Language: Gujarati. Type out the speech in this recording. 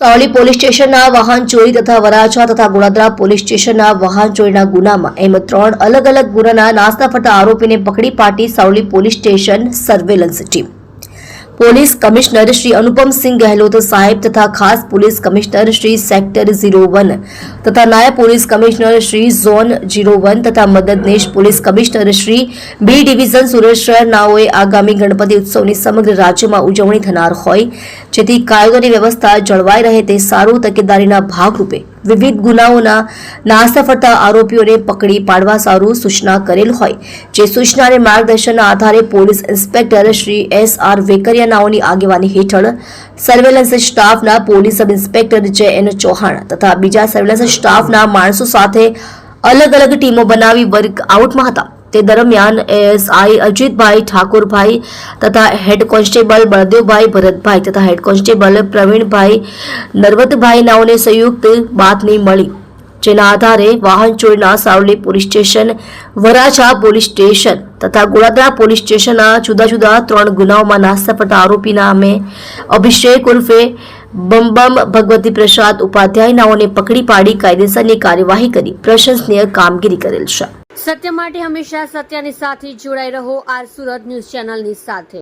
સાવલી પોલીસ સ્ટેશનના વાહન ચોરી તથા વરાછા તથા ગોળાદરા પોલીસ સ્ટેશનના વાહન ચોરીના ગુનામાં એમ ત્રણ અલગ અલગ ગુનાના નાસ્તા ફરતા આરોપીને પકડી પાટી Savli police station surveillance team. Police commissioner Shri Anupamsinh Gahlot સાહેબ તથા ખાસ police commissioner Shri sector zero one તથા નાયબ police commissioner Shri zone zero one તથા મદદનીશ police commissioner Shri B division Surat શહેર નાઓએ આગામી ગણપતિ ઉત્સવની સમગ્ર રાજ્યમાં ઉજવણી થનાર હોય, જેથી કાયદોની વ્યવસ્થા જળવાઈ રહે તે સારું તકેદારીના ભાગરૂપે વિવિધ ગુનાઓના નાસ્તા ફરતા આરોપીઓને પકડી પાડવા સારું સૂચના કરેલ હોય. જે સૂચના અને માર્ગદર્શનના આધારે police inspector Shri S R Vekariya નાઓની આગેવાની હેઠળ સર્વેલન્સ સ્ટાફના police sub inspector J N Chauhan તથા બીજા સર્વેલન્સ સ્ટાફના માણસો સાથે અલગ અલગ ટીમો બનાવી વર્ક આઉટમાં હતા. તે દરમિયાન એએસઆઈ અજીતભાઈ ઠાકોરભાઈ તથા હેડ કોન્સ્ટેબલ બળદેવભાઈ ભરતભાઈ તથા હેડ કોન્સ્ટેબલ પ્રવીણભાઈ નરવતભાઈ નાઓને સંયુક્ત બાતમી મળી, જેના આધારે વાહન ચોરીના Savli police station, Varachha police station તથા ગોળાદરા પોલીસ સ્ટેશનના જુદા જુદા ત્રણ ગુનાઓમાં નાસ્તા પડતા આરોપી નામે અભિષેક ઉર્ફે બમબમ ભગવતી પ્રસાદ ઉપાધ્યાય નાઓને પકડી પાડી કાયદેસરની કાર્યવાહી કરી, પ્રશંસનીય કામગીરી કરેલ છે. સત્ય માટે હંમેશા સત્યની સાથે જોડાઈ રહો આર સુરત ન્યૂઝ ચેનલની સાથે.